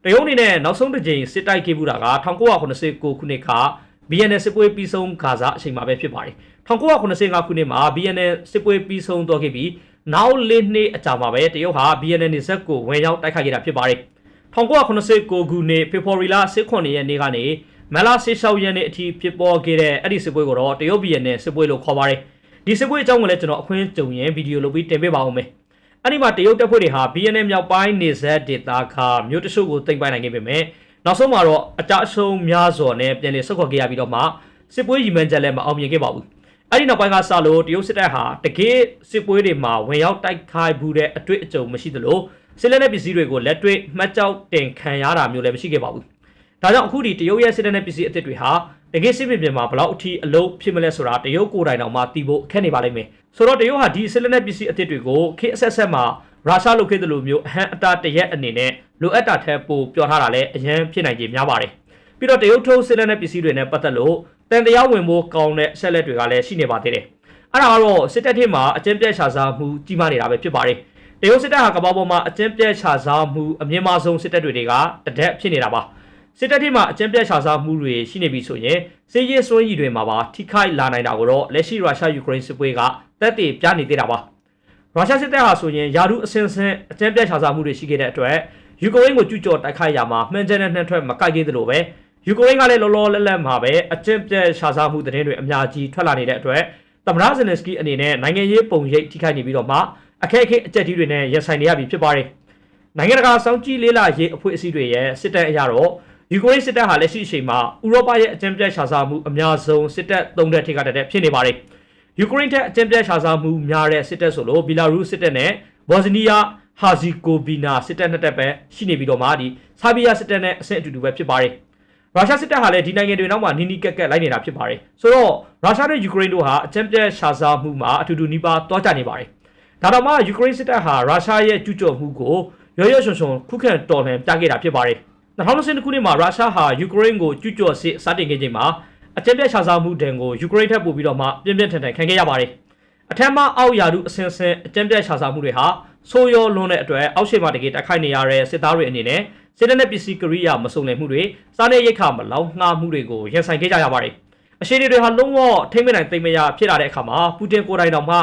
တရုတ်အနေနဲ့နောက်ဆုံးတစ်ကြိမ်စစ်တိုက်ခဲ့မှုတာက1989ခုနှစ်က BNN စစ်ပွဲပြီးဆုံးဂါဇာအချိန်မှာပဲဖြစ်ပါတယ်1985ခုနှစ်မှာ BNN စစ်ပွဲပြီးဆုံးတော့ခဲ့ပြီးနောက်လေးနှစ်အကြာမှာပဲတရုတ်ဟာ BNN နေဆက်ကိုဝင်ရောက်တိုက်ခိုက်ခဲ့တာဖြစ်ပါတယ် 1989ခုနှစ်ဖေဖော်ဝါရီလ18ရက်နေ့ကနေမလာ16ရက်နေ့အထိဖြစ်ပေါ်ခဲ့တဲ့အဲ့ဒီစစ်ပွဲကိုတော့တရုတ် BNN စစ်ပွဲလို့ခေါ်ပါတယ်ဒီစစ်ပွဲအကြောင်းကိုလည်းကျွန်တော်အခွင့်ကြုံရင်ဗီဒီယိုလုပ်ပြီးတင်ပေးပါဦးမယ်အဲ့ဒီမှာတရုတ်တပ်ဖွဲ့တွေဟာ BNN မြောက်ပိုင်းနေဆက်ဒေတာခါမြို့တချို့ကိုတင်ပိုင်နိုင်ခဲ့ပေမဲ့နောက်ဆုံးမှာတော့အကြအဆုံးများစွာနဲ့ပြန်လည်ဆုတ်ခွာခဲ့ရပြီးတော့မှစစ်ပွဲရီမန်ချက်လည်းမအောင်မြင်ခဲ့ပါဘူးအဲ့ဒီနောက်ပိုင်းကစလို့တရုတ်စစ်တပ်ဟာတကယ်စစ်ပွဲတွေမှာဝင်ရောက်တိုက်ခိုက်ဘူးတဲ့အတွေ့အကြုံမရှိသလို စစ်လက်နက်ပစ္စည်းတွေကိုလက်တွေ့မှတ်ကြောက်တင်ခံရတာမျိုးလည်းမရှိခဲ့ပါဘူး။ဒါကြောင့်အခုဒီတရုတ်ရဲ့စစ်လက်နက်ပစ္စည်းအသစ်တွေဟာတကယ်စစ်မြေပြင်မှာဘလောက်အထိအလုံးဖြစ်မလဲဆိုတာတရုတ်ကိုယ်တိုင်တော်မှသိဖို့အခက်နေပါလိမ့်မယ်။ဆိုတော့တရုတ်ဟာဒီစစ်လက်နက်ပစ္စည်းအသစ်တွေကိုခေတ်အဆက်ဆက်မှာရုရှားလုပ်ခဲ့တဲ့လိုမျိုးအဟံအတာတရက်အနေနဲ့လိုအပ်တာထက်ပိုပြောထားတာလည်းအရင်ဖြစ်နိုင်ခြေများပါတယ်။ပြီးတော့တရုတ်ထုတ်စစ်လက်နက်ပစ္စည်းတွေနဲ့ပတ်သက်လို့တန်တရားဝင်ဖို့ကောင်းတဲ့ဆက်လက်တွေကလည်းရှိနေပါသေးတယ်။အဲ့ဒါကတော့စစ်တပ်ထင်းမှာအကျဉ်းပြတ်ရှာစားမှုကြီးမားနေတာပဲဖြစ်ပါတယ်။ တရုတ်စစ်တပ်ဟာကမ္ဘာပေါ်မှာအကျဉ်းပြတ်ရှာစားမှုအမြင့်မားဆုံးစစ်တပ်တွေကတဒက်ဖြစ်နေတာပါ။စစ်တပ်ထင်းမှာအကျဉ်းပြတ်ရှာစားမှုတွေရှိနေပြီဆိုရင်စစ်ရေးစွမ်းရည်တွေမှာပါထိခိုက်လာနိုင်တာကိုတော့လက်ရှိရုရှားယူကရိန်းစစ်ပွဲကတက်တည်ပြနေသေးတာပါ။ရုရှားစစ်တပ်ဟာဆိုရင်ယာရုအစင်စင်အကျဉ်းပြတ်ရှာစားမှုတွေရှိခဲ့တဲ့အတွက်ယူကရိန်းကိုကျူးကျော်တိုက်ခိုက်ရမှာမှန်ကန်တဲ့နှံ့ထွက်မကိုက်သေးသလိုပဲယူကရိန်းကလည်းလောလောလတ်လတ်မှာပဲအကျင့်ပြတ်ရှာစားမှုသတင်းတွေအများကြီးထွက်လာနေတဲ့အတွက်သမ္မတဇလန်စကီအနေနဲ့နိုင်ငံရေးပုံရိပ်ထိခိုက်နေပြီးတော့မှ အခက်အခဲအကျက်ကြီးတွေနဲ့ရင်ဆိုင်နေရပြီဖြစ်ပါတယ်။နိုင်ငံတကာစောင့်ကြည့်လေးလာရေးအဖွဲ့အစည်းတွေရဲ့စစ်တပ်အရတော့ယူကရိန်းစစ်တပ်ဟာလက်ရှိအချိန်မှာဥရောပရဲ့အကျင့်ပြတ်ရှာစားမှုအများဆုံးစစ်တပ်သုံးတဲ့ထိခိုက်တဲ့ဖြစ်နေပါတယ်။ယူကရိန်းထက်အကျင့်ပြတ်ရှာစားမှုများတဲ့စစ်တပ်ဆိုလို့ဘီလာရုစစ်တပ်နဲ့ဘော်ဇနီးယားဟာဇီကိုဗီနာစစ်တပ်နှစ်တပ်ပဲရှိနေပြီးတော့မှဒီဆာဘီယာစစ်တပ်နဲ့အဆင့်အတူတူပဲဖြစ်ပါတယ်။ရုရှားစစ်တပ်ဟာလည်းဒီနိုင်ငံတွေနောက်မှာနီးနီးကက်ကက်လိုက်နေတာဖြစ်ပါတယ်။ဆိုတော့ရုရှားနဲ့ယူကရိန်းတို့ဟာအကြမ်းပြတ်ရှာစားမှုမှာအထူးတူနီးပါးတွားကြနေပါတယ်။ ဒါတော့မှယူကရိန်းစစ်တပ်ဟာရုရှားရဲ့ကျူးကျော်မှုကိုရောရောရွှွန်ရွှွန်ခုခံတော်လှန်ပြခဲ့တာဖြစ်ပါတယ်။2020ခုနှစ်မှာရုရှားဟာယူကရိန်းကိုကျူးကျော်စစ်စတင်ခဲ့ချိန်မှာအကြမ်းပြတ်ရှာစားမှုတံကိုယူကရိန်းထပ်ပို့ပြီးတော့မှပြင်းပြင်းထန်ထန်ခံခဲ့ရပါတယ်။အထက်မှအောက်ယာရုအစင်စင်အကြမ်းပြတ်ရှာစားမှုတွေဟာဆိုးရောလွန်းတဲ့အတွက်အောက်ရှိမှာတကယ်တိုက်ခိုက်နေရတဲ့စစ်သားတွေအနေနဲ့စစ်တပ်နဲ့ပစ္စည်းကရိယာမစုံလင်မှုတွေစားနေရိတ်ခါမလောက်ငှားမှုတွေကိုရင်ဆိုင်ခဲ့ကြရပါတယ်။အရှိတွေဟာလုံးဝထိမ့်မနိုင်သိမ့်မရဖြစ်လာတဲ့အခါမှာပူတင်ကိုယ်တိုင်တော်မှ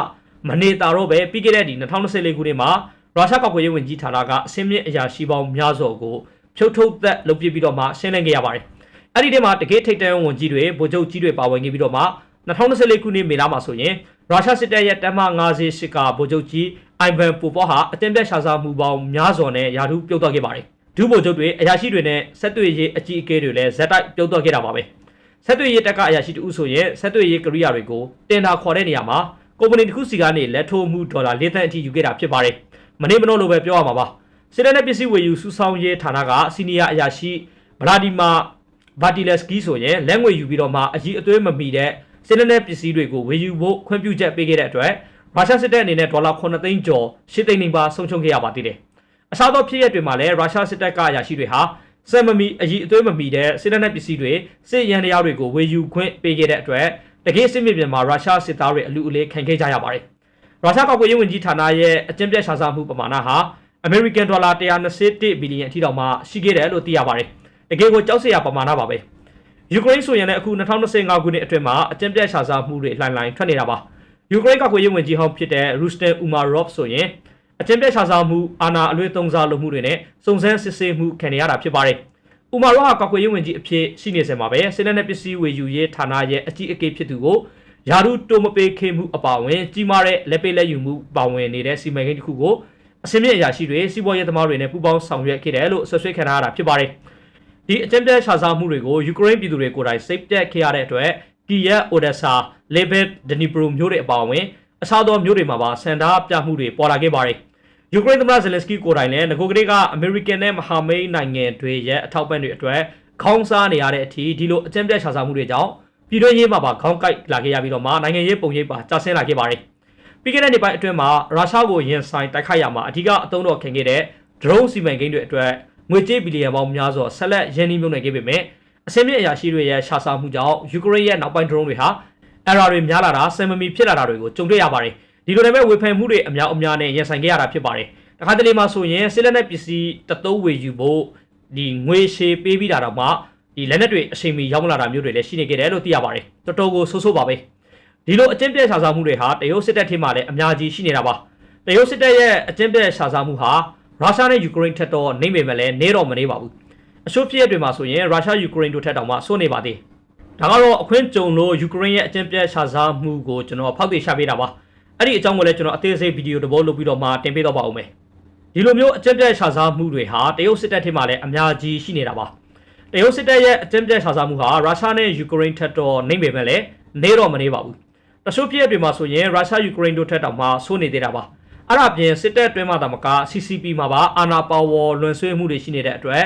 မနေတာတော့ပဲပြီးခဲ့တဲ့ဒီ2024ခုနှစ်မှာရုရှားကောက်ကွယ်ရေးဝန်ကြီးဌာနကအစင်းမြင့်အရာရှိပေါင်းများစွာကိုဖြုတ်ထုတ်သက်လုပ်ပြပြီးတော့မှရှင်းလင်းခဲ့ရပါတယ်။အဲ့ဒီထဲမှာတကယ်ထိတ်တန့်ဝန်ကြီးတွေဗိုလ်ချုပ်ကြီးတွေပါဝင်ခဲ့ပြီးတော့မှ2024ခုနှစ်မေလမှာဆိုရင်ရုရှားစစ်တပ်ရဲ့တမ58ကဗိုလ်ချုပ်ကြီးအိုင်ဗန်ပိုပေါဟာအတင်းပြတ်ရှာစားမှုပေါင်းများစွာနဲ့ယာထုပြုတ်သွားခဲ့ပါတယ်။ဒုဗိုလ်ချုပ်တွေအရာရှိတွေနဲ့ဆက်သွယ်ရေးအကြီးအကဲတွေလည်းဇက်တိုက်ပြုတ်သွားခဲ့တာပါပဲ။ဆက်သွယ်ရေးတက်ကအရာရှိတူဆိုရင်ဆက်သွယ်ရေးကရိယာတွေကိုတင်တာခေါ်တဲ့နေရာမှာ ကုမ္ပဏီတစ်ခုစီကနေလက်ထိုးမှုဒေါ်လာ၄သန်းအထိယူခဲ့တာဖြစ်ပါတယ်။မနေ့မနှောလိုပဲပြောရမှာပါ။စစ်တပ်နဲ့ပစ္စည်းဝယ်ယူစုဆောင်းရေးဌာနကစီနီယာအရာရှိဗလာဒီမာဗာတီလက်စကီဆိုရင်လက်ငွေယူပြီးတော့မှအကြီးအသွေးမမီတဲ့စစ်လက်နက်ပစ္စည်းတွေကိုဝယ်ယူဖို့ခွင့်ပြုချက်ပေးခဲ့တဲ့အတွက်ရုရှားစစ်တပ်အနေနဲ့ဒေါ်လာ9သိန်းကျော်10သိန်းနီးပါးဆုံးရှုံးခဲ့ရပါသေးတယ်။အစားသောဖြစ်ရပ်တွေမှာလည်းရုရှားစစ်တပ်ကရရှိတွေဟာစက်မမီအကြီးအသွေးမမီတဲ့စစ်လက်နက်ပစ္စည်းတွေစစ်ရန်တရားတွေကိုဝယ်ယူခွင့်ပေးခဲ့တဲ့အတွက် တကယ်စစ်မြေပြင်မှာရုရှားစစ်သားတွေအလူအလဲခံခဲ့ကြရပါတယ်။ရုရှားကောက်ကွယ်ရေးဝန်ကြီးဌာနရဲ့အကျဉ်းပြတ်ရှာစားမှုပမာဏဟာအမေရိကန်ဒေါ်လာ121ဘီလီယံအထိတောင်မှရှိခဲ့တယ်လို့သိရပါတယ်။တကယ်ကိုကြောက်စရာပမာဏပါပဲ။ယူကရိန်းဆိုရင်လည်းအခု2025ခုနှစ်အတွင်းမှာအကျဉ်းပြတ်ရှာစားမှုတွေလှိုင်လှိုင်ထွက်နေတာပါ။ယူကရိန်းကကွယ်ရေးဝန်ကြီးဟောင်းဖြစ်တဲ့ရူစတန်အူမာရော့ဆိုရင်အကျဉ်းပြတ်ရှာစားမှုအာဏာအလွဲသုံးစားလုပ်မှုတွေနဲ့စုံစမ်းစစ်ဆေးမှုခံရတာဖြစ်ပါတယ်။ အူမာရော့ဟာကွယ်ရေးဝန်ကြီးအဖြစ်ရှိနေစင်မှာပဲစစ်လက်နက်ပစ္စည်းဝယ်ယူရေးဌာနရဲ့အကြီးအကဲဖြစ်သူကိုယာရုတိုမပေးခေမှုအပါအဝင်ကြီးမားတဲ့လက်ပေးလက်ယူမှုပါဝင်နေတဲ့စီမံကိန်းတစ်ခုကိုအစင်းမြင့်အရာရှိတွေစီးပွားရေးသမားတွေနဲ့ပူးပေါင်းဆောင်ရွက်ခဲ့တယ်လို့ဆွဆွဲခံထားရတာဖြစ်ပါတယ်။ဒီအကြမ်းဖက်ရှာစားမှုတွေကိုယူကရိန်းပြည်သူတွေကိုယ်တိုင်စိတ်ပြတ်ခဲ့ရတဲ့အတွက်ကီယက်အိုဒက်ဆာလေဘက်ဒနီပရိုမြို့တွေအပါအဝင်အခြားသောမြို့တွေမှာပါစန္ဒာပြမှုတွေပေါ်လာခဲ့ပါတယ်။ ယူကရိန်းသမ္မတဇယ်လင်စကီကိုယ်တိုင်လည်းငကိုကလေးကအမေရိကန်နဲ့မဟာမိတ်နိုင်ငံတွေရဲ့အထောက်ပံ့တွေအတွက်ခေါင်းစားနေရတဲ့အထိဒီလိုအကြမ်းဖက်ရှာစားမှုတွေကြောင့်ပြည်တွင်းရေးမှာပါခေါင်းကိုက်လာခဲ့ရပြီးတော့မှနိုင်ငံရေးပုံရိပ်ပါကျဆင်းလာခဲ့ပါတယ်။ပြီးခဲ့တဲ့နေ့ပိုင်းအတွင်းမှာရုရှားကိုရင်ဆိုင်တိုက်ခိုက်ရမှာအဓိကအသုံးတော်ခံခဲ့တဲ့ drone စီမံကိန်းတွေအတွက်ငွေကြေးဘီလီယံပေါင်းများစွာဆက်လက်ရင်းနှီးမြှုပ်နှံခဲ့ပေမဲ့အစင်းမြင့်အရာရှိတွေရဲ့ရှာစားမှုကြောင့်ယူကရိန်းရဲ့နောက်ပိုင်း drone တွေဟာ error တွေများလာတာဆင်မမီဖြစ်လာတာတွေကိုကြုံတွေ့ရပါတယ်။ ဒီလိုနဲ့ပဲဝေဖန်မှုတွေအများအများနဲ့ရင်ဆိုင်ခဲ့ရတာဖြစ်ပါတယ်။တခါတလေမှာဆိုရင်စစ်လက်နက်ပစ္စည်းတသုံးဝေယူဖို့ဒီငွေရှေပေးပြီးတာတော့မှဒီလက်နက်တွေအချိန်မီရောက်လာတာမျိုးတွေလည်းရှိနေခဲ့တယ်လို့သိရပါတယ်။တော်တော်ကိုဆိုးဆိုးပါပဲ။ဒီလိုအကျင့်ပြည့်ရှာစားမှုတွေဟာတရုတ်စစ်တပ်ထင်းမှလည်းအများကြီးရှိနေတာပါ။တရုတ်စစ်တပ်ရဲ့အကျင့်ပြည့်ရှာစားမှုဟာရုရှားနဲ့ယူကရိန်းထက်တော့နေပေမဲ့လည်းနေတော့မနေပါဘူး။အချို့ဖြစ်ရပ်တွေမှာဆိုရင်ရုရှားယူကရိန်းတို့ထက်တောင်မှစိုးနေပါသေး။ဒါကတော့အခွင့်ကြုံလို့ယူကရိန်းရဲ့အကျင့်ပြည့်ရှာစားမှုကိုကျွန်တော်ဖောက်ပြရှာပေးတာပါ။ အဲ့ဒီအကြောင်းကိုလည်းကျွန်တော်အသေးစိတ်ဗီဒီယိုတစ်ပုဒ်လုပ်ပြီးတော့မှတင်ပေးတော့ပါဦးမယ်။ဒီလိုမျိုးအကျင့်ပြည့်ရှာစားမှုတွေဟာတရုတ်စစ်တပ်ထင်းမှလည်းအများကြီးရှိနေတာပါ။တရုတ်စစ်တပ်ရဲ့အကျင့်ပြည့်ရှာစားမှုဟာရုရှားနဲ့ယူကရိန်းထက်တော့နေပေမဲ့လည်းနေတော့မနေပါဘူး။တချို့ဖြစ်ရပ်တွေမှာဆိုရင်ရုရှားယူကရိန်းတို့ထက်တောင်မှစိုးနေသေးတာပါအဲ့ဒါအပြင်စစ်တပ်အတွင်းမှာတမက CCP မှာပါအာနာပါဝေါ်လွန်ဆွေးမှုတွေရှိနေတဲ့အတွက်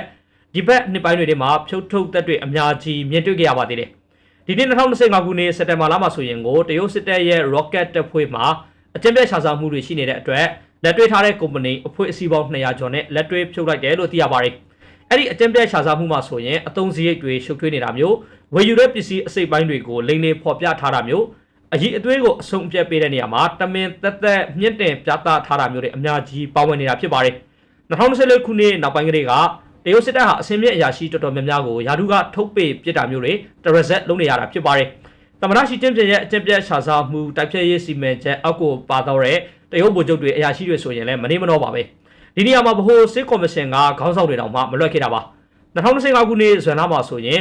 ဒီဘက်နှစ်ပိုင်းတွေထဲမှာဖြုတ်ထုတ်သက်တွေအများကြီးမြင်တွေ့ကြရပါသေးတယ် ဒီနေ့2025ခုနှစ်စက်တင်ဘာလမှာဆိုရင်ကိုတရုတ်စစ်တပ်ရဲ့ rocket တပ်ဖွဲ့မှာအကြမ်းဖက်ရှာစားမှုတွေရှိနေတဲ့အတွက်လက်တွေ့ထားတဲ့ကုမ္ပဏီအဖွဲ့အစည်းပေါင်း200ကျော်နဲ့လက်တွေ့ဖြုတ်လိုက်တယ်လို့သိရပါတယ်အဲ့ဒီအကြမ်းဖက်ရှာစားမှုမှာဆိုရင်အသုံးစရိတ်တွေရှုပ်ထွေးနေတာမျိုးဝယ်ယူတဲ့ပစ္စည်းအစိတ်ပိုင်းတွေကိုလိမ့်နေဖော်ပြထားတာမျိုးအကြီးအသွေးကိုအဆုံးအပြတ်ပေးတဲ့နေရာမှာတမင်သက်သက်မြင့်တင်ပြသထားတာမျိုးတွေအများကြီးပါဝင်နေတာဖြစ်ပါတယ်2024ခုနှစ်နောက်ပိုင်းကလေးက တရုတ်စစ်တပ်ဟာအစင်းမြင့်အရာရှိတော်တော်များများကိုယာဒူကထုတ်ပေပြစ်တာမျိုးတွေတရဇက်လုံးနေရတာဖြစ်ပါတယ်သမရရှိချင်းပြရဲ့အကျင့်ပြတ်ရှာစားမှုတိုက်ဖြတ်ရေးစီမံချက်အောက်ကိုပါတော့တဲ့တရုတ်ဗိုလ်ချုပ်တွေအရာရှိတွေဆိုရင်လည်းမနေမနှောပါပဲဒီနေရာမှာဗဟိုစစ်ကော်မရှင်ကခေါင်းဆောင်တွေတောင်မှမလွတ်ခဲ့တာပါ2025ခုနှစ်ဇွန်လမှာဆိုရင်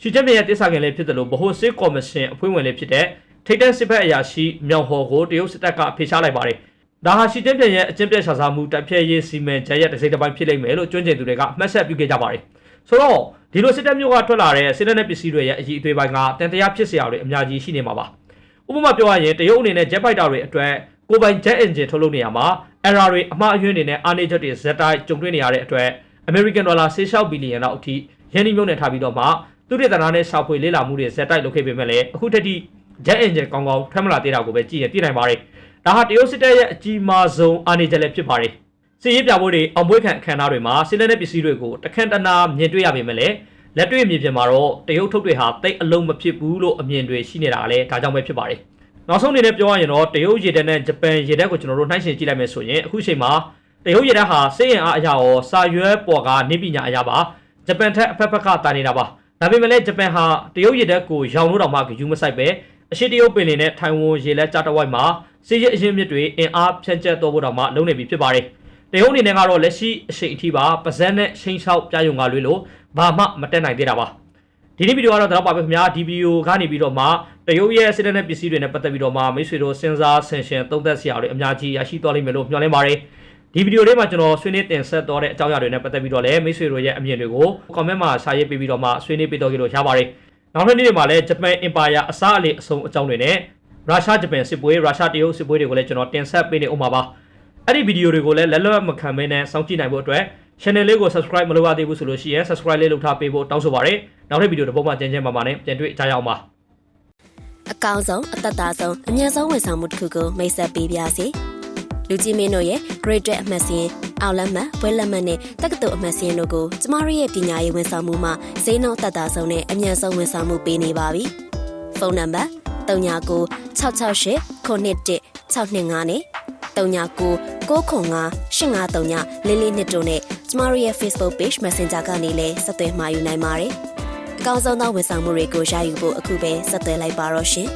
ရှီကျင်းပြရဲ့တိစခင်လေးဖြစ်တယ်လို့ဗဟိုစစ်ကော်မရှင်အဖွဲ့ဝင်လေးဖြစ်တဲ့ထိတ်တန့်စစ်ဘက်အရာရှိမြောင်ဟော်ကိုတရုတ်စစ်တပ်ကဖေရှားလိုက်ပါတယ် ဒါဟာရှီကျင်းပြရဲ့အကျင့်ပြတ်ရှာစားမှုတိုက်ဖြတ်ရေးစီမံချက်ရဲ့တစ်စိတ်တစ်ပိုင်းဖြစ်လိမ့်မယ်လို့ကျွမ်းကျင်သူတွေကမှတ်ဆက်ပြုခဲ့ကြပါတယ်ဆိုတော့ဒီလိုစစ်တပ်မျိုးကထွက်လာတဲ့စစ်တပ်နဲ့ပစ္စည်းတွေရဲ့အကြီးအသေးပိုင်းကတန်တရားဖြစ်စရာတွေအများကြီးရှိနေမှာပါဥပမာပြောရရင်တရုတ်အနေနဲ့ jet fighter တွေအတွက်ကိုပိုင် jet engine ထုတ်လုပ်နေရမှာ error တွေအမှားအယွင်းတွေနဲ့အားနည်းချက်တွေဇက်တိုင်းကြုံတွေ့နေရတဲ့အတွက် American dollar 16ဘီလီယံလောက်အထိရင်းနှီးမြှုပ်နှံထားပြီးတော့မှသူတွေတနာနဲ့ရှာဖွေလေ့လာမှုတွေဇက်တိုက်လုပ်ခဲ့ပေမဲ့လည်းအခုထက်ထိ jet engine ကောင်းကောင်းထွက်မလာသေးတာကိုပဲကြည့်ရင်သိနိုင်ပါတယ် ဒါဟာတရုတ်စစ်တပ်ရဲ့အကြီးမားဆုံးအားနည်းချက်လည်းဖြစ်ပါတယ်စစ်ရေးပြဖို့တွေအောင်ပွဲခံအခမ်းအနားတွေမှာစစ်လက်နက်ပစ္စည်းတွေကိုတခန့်တနာမြင်တွေ့ရပေမဲ့လည်းလက်တွေ့မြေပြင်မှာတော့တရုတ်ထုတ်တွေဟာတိတ်အလုံးမဖြစ်ဘူးလို့အမြင်တွေရှိနေတာလည်းဒါကြောင့်ပဲဖြစ်ပါတယ်နောက်ဆုံးအနေနဲ့ပြောရရင်တော့တရုတ်ရေတပ်နဲ့ဂျပန်ရေတပ်ကိုကျွန်တော်တို့နှိုင်းယှဉ်ကြည့်လိုက်မယ်ဆိုရင်အခုချိန်မှာတရုတ်ရေတပ်ဟာစစ်ရင်အားအရာရောစာရွက်ပေါ်ကနေပညာအရာပါဂျပန်ထက်အဖက်ဖက်ကတာနေတာပါဒါပေမဲ့လည်းဂျပန်ဟာတရုတ်ရေတပ်ကိုရောင်လို့တောင်မှဂယူးမဆိုင်ပဲအရှိတရုတ်ပင်လယ်နဲ့ထိုင်ဝမ်ရေလက်ကြားတစ်ဝိုက်မှာ စစ်ရေးအရင်မြစ်တွေအင်အားဖြန့်ကျက်တော့ဖို့တောင်မှလုံးနေပြီဖြစ်ပါတယ်တရုတ်အနေနဲ့ကတော့လက်ရှိအချိန်အထိပါပါဇက်နဲ့ချိန်လျှောက်ပြယုံကလွေးလို့ဘာမှမတက်နိုင်သေးတာပါဒီနေ့ဗီဒီယိုကတော့တော့ပါပဲခင်ဗျာဒီဗီဒီယိုကနေပြီးတော့မှတရုတ်ရဲ့စစ်တပ်နဲ့ပစ္စည်းတွေနဲ့ပတ်သက်ပြီးတော့မှမိတ်ဆွေတို့စဉ်းစားဆင်ခြင်သုံးသပ်စရာတွေအများကြီးရရှိသွားလိမ့်မယ်လို့မျှော်လင့်ပါတယ်ဒီဗီဒီယိုလေးမှာကျွန်တော်ဆွေးနွေးတင်ဆက်တော့တဲ့အကြောင်းအရာတွေနဲ့ပတ်သက်ပြီးတော့လည်းမိတ်ဆွေတို့ရဲ့အမြင်တွေကို comment မှာစာရေးပေးပြီးတော့မှဆွေးနွေးပေးတော့ကြလို့ရပါတယ်နောက်ထပ်နေ့တွေမှာလည်းဂျပန်အင်ပါယာအစားအလေအဆုံးအကြောင်းတွေနဲ့ ရုရှားဂျပန်စစ်ပွဲရုရှားတရုတ်စစ်ပွဲတွေကိုလည်းကျွန်တော်တင်ဆက်ပေးနေဦးမှာပါအဲ့ဒီဗီဒီယိုတွေကိုလည်းလက်လွတ်မခံဘဲနဲ့စောင့်ကြည့်နိုင်ဖို့အတွက် channel လေးကို subscribe မလုပ်ရသေးဘူးဆိုလို့ရှိရင် subscribe လေးလုပ်ထားပေးဖို့တောင်းဆိုပါရစေနောက်ထပ်ဗီဒီယိုတစ်ပုဒ်မှကျန်ကျန်ပါပါနဲ့ပြန်တွေ့ကြရအောင်ပါအကောင်ဆုံးအသက်သာဆုံးအမြတ်ဆုံးဝန်ဆောင်မှုတစ်ခုကိုမိတ်ဆက်ပေးပါစီလူကြီးမင်းတို့ရဲ့ Great Debt အမှတ်စဉ်အောက်လက်မှတ်ဘွဲလက်မှတ်နဲ့တက္ကသိုလ်အမှတ်စဉ်တို့ကိုကျမတို့ရဲ့ပညာရေးဝန်ဆောင်မှုမှဈေးနှုန်းသက်သာဆုံးနဲ့အမြတ်ဆုံးဝန်ဆောင်မှုပေးနေပါပြီဖုန်းနံပါတ် 39 668 911 625နဲ့39 995 853လေးလေးနှစ်တို့နဲ့ကျမတို့ရဲ့ Facebook Page Messenger ကနေလည်းဆက်သွယ်မှာယူနိုင်ပါတယ်အကောင်းဆုံးသောဝန်ဆောင်မှုတွေကိုရယူဖို့အခုပဲဆက်သွယ်လိုက်ပါတော့ရှင်